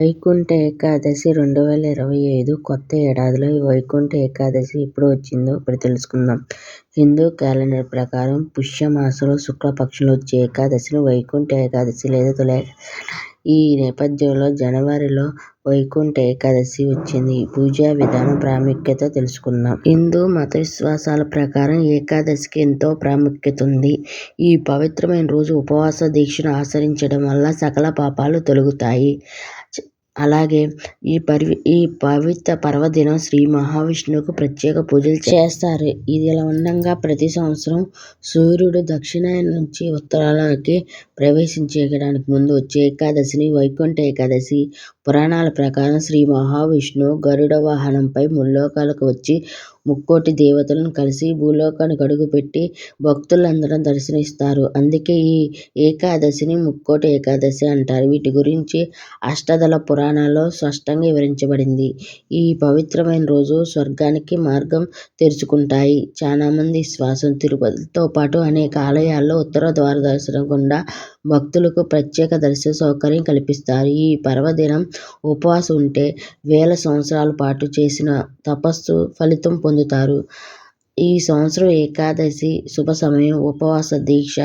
వైకుంఠ ఏకాదశి రెండు వేల ఇరవై ఐదు కొత్త ఏడాదిలో ఈ వైకుంఠ ఏకాదశి ఎప్పుడు వచ్చిందో ఇప్పుడు తెలుసుకుందాం. హిందూ క్యాలెండర్ ప్రకారం పుష్యమాసంలో శుక్లపక్షంలో వచ్చే ఏకాదశిని వైకుంఠ ఏకాదశి లేదా తొలి ఈ నేపథ్యంలో జనవరిలో వైకుంఠ ఏకాదశి వచ్చింది. పూజా విధానం, ప్రాముఖ్యత తెలుసుకుందాం. హిందూ మత విశ్వాసాల ప్రకారం ఏకాదశికి ఎంతో ప్రాముఖ్యత ఉంది ఈ పవిత్రమైన రోజు ఉపవాస దీక్షను ఆచరించడం వల్ల సకల పాపాలు తొలగుతాయి. అలాగే ఈ పవిత్ర పర్వదినం శ్రీ మహావిష్ణువుకు ప్రత్యేక పూజలు చేస్తారు. ఇది ఇలా ఉండగా ప్రతి సంవత్సరం సూర్యుడు దక్షిణాయన నుంచి ఉత్తరాలకి ప్రవేశించడానికి ముందు వచ్చే ఏకాదశిని వైకుంఠ ఏకాదశి. పురాణాల ప్రకారం శ్రీ మహావిష్ణువు గరుడ వాహనంపై ముల్లోకాలకు వచ్చి ముక్కోటి దేవతలను కలిసి భూలోకానికి అడుగుపెట్టి భక్తులందరం దర్శనమిస్తారు. అందుకే ఈ ఏకాదశిని ముక్కోటి ఏకాదశి అంటారు. వీటి గురించి అష్టదళ పురాణాల్లో స్పష్టంగా వివరించబడింది. ఈ పవిత్రమైన రోజు స్వర్గానికి మార్గం తెరుచుకుంటాయి చాలామంది విశ్వాసం. తిరుపతితో పాటు అనేక ఆలయాల్లో ఉత్తర ద్వార దర్శనం గుండా భక్తులకు ప్రత్యేక దర్శన సౌకర్యం కల్పిస్తారు. ఈ పర్వదినం ఉపవాసం ఉంటే వేల సంవత్సరాల పాటు చేసిన తపస్సు ఫలితం పొందుతారు. ఈ సంవత్సరం ఏకాదశి శుభ సమయం, ఉపవాస దీక్ష,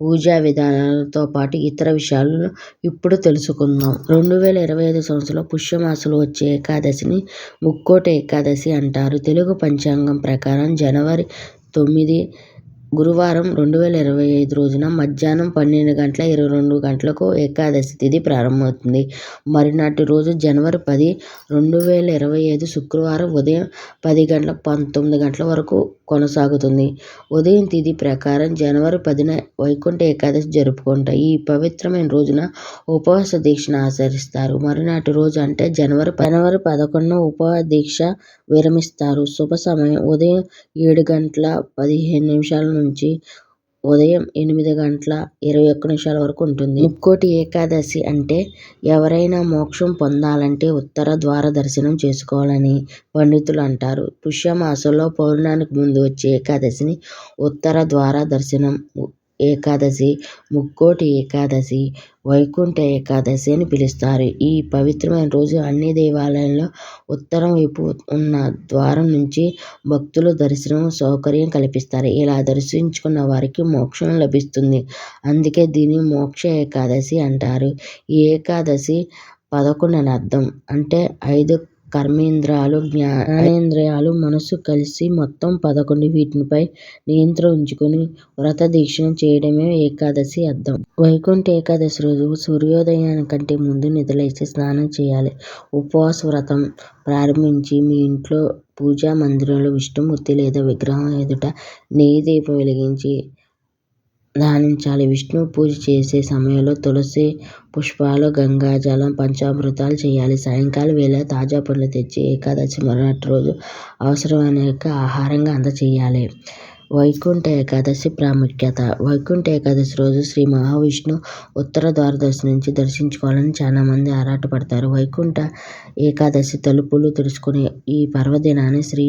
పూజా విధానాలతో పాటు ఇతర విషయాలను ఇప్పుడు తెలుసుకుందాం. రెండు వేల ఇరవై ఐదు సంవత్సరంలో పుష్యమాసంలో వచ్చే ఏకాదశిని ముక్కోటి ఏకాదశి అంటారు. తెలుగు పంచాంగం ప్రకారం జనవరి తొమ్మిది గురువారం రెండు వేల ఇరవై ఐదు రోజున మధ్యాహ్నం పన్నెండు గంటల ఇరవై రెండు గంటలకు ఏకాదశి తిథి ప్రారంభమవుతుంది. మరునాటి రోజు జనవరి పది రెండు వేల ఇరవై ఐదు శుక్రవారం ఉదయం పది గంటల పంతొమ్మిది గంటల వరకు కొనసాగుతుంది. ఉదయం తిథి ప్రకారం జనవరి పదిన వైకుంఠ ఏకాదశి జరుపుకుంటాయి ఈ పవిత్రమైన రోజున ఉపవాస దీక్షను ఆచరిస్తారు. మరునాటి రోజు అంటే జనవరి పదకొండున ఉపవాస దీక్ష విరమిస్తారు. శుభ సమయం ఉదయం ఏడు గంటల పదిహేను నిమిషాల నుంచి ఉదయం ఎనిమిది గంటల ఇరవై ఒక్క నిమిషాల వరకు ఉంటుంది. ముక్కోటి ఏకాదశి అంటే ఎవరైనా మోక్షం పొందాలంటే ఉత్తర ద్వార దర్శనం చేసుకోవాలని పండితులు అంటారు. పుష్యమాసంలో పౌర్ణానికి ముందు వచ్చే ఏకాదశిని ఉత్తర ద్వార దర్శనం ఏకాదశి, ముక్కోటి ఏకాదశి, వైకుంఠ ఏకాదశి అని పిలుస్తారు. ఈ పవిత్రమైన రోజు అన్ని దేవాలయంలో ఉత్తరం వైపు ఉన్న ద్వారం నుంచి భక్తులు దర్శనం సౌకర్యం కల్పిస్తారు. ఇలా దర్శించుకున్న వారికి మోక్షం లభిస్తుంది. అందుకే దీన్ని మోక్ష ఏకాదశి అంటారు. ఈ ఏకాదశి పదకొండు అని అర్థం. అంటే ఐదు కర్మేంద్రియాలు, జ్ఞానేంద్రియాలు, మనస్సు కలిసి మొత్తం పదకొండు. వీటిపై నియంత్రణ ఉంచుకుని వ్రత దీక్షను చేయడమే ఏకాదశి అర్థం. వైకుంఠ ఏకాదశి రోజు సూర్యోదయానికంటే ముందు నిద్రలేచి స్నానం చేయాలి. ఉపవాస వ్రతం ప్రారంభించి మీ ఇంట్లోని పూజా మందిరంలో విష్ణుమూర్తి లేదా విగ్రహం ఎదుట నెయ్యి దీపం వెలిగించి ధ్యానించాలి. విష్ణు పూజ చేసే సమయంలో తులసి పుష్పాలు, గంగాజలం, పంచామృతాలు చేయాలి. సాయంకాలం వేళ తాజా పండ్లు తెచ్చి ఏకాదశి మరునాటి రోజు అవసరమైన ఆహారంగా అందజేయాలి. వైకుంఠ ఏకాదశి ప్రాముఖ్యత వైకుంఠ ఏకాదశి రోజు శ్రీ మహావిష్ణువు ఉత్తర ద్వార దర్శించుకోవాలని చాలామంది ఆరాటపడతారు. వైకుంఠ ఏకాదశి తలుపులు తెరుచుకునే ఈ పర్వదినాన్ని శ్రీ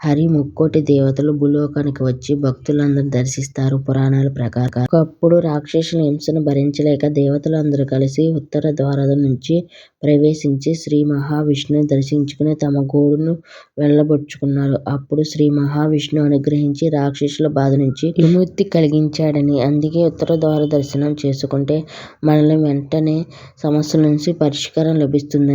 హరి ముక్కోటి దేవతలు భూలోకానికి వచ్చి భక్తులందరినీ దర్శిస్తారు. పురాణాల ప్రకారం ఒకప్పుడు రాక్షసుల హింసను భరించలేక దేవతలందరూ కలిసి ఉత్తర ద్వారం నుంచి ప్రవేశించి శ్రీ మహావిష్ణువును దర్శించుకుని తమ గోడును వెళ్ళబొచ్చుకున్నారు అప్పుడు శ్రీ మహావిష్ణువు అనుగ్రహించి రాక్షసుల బాధ నుంచి విముక్తి కలిగించాడని, అందుకే ఉత్తర ద్వార దర్శనం చేసుకుంటే మనకు వెంటనే సమస్యల నుంచి పరిష్కారం లభిస్తుందని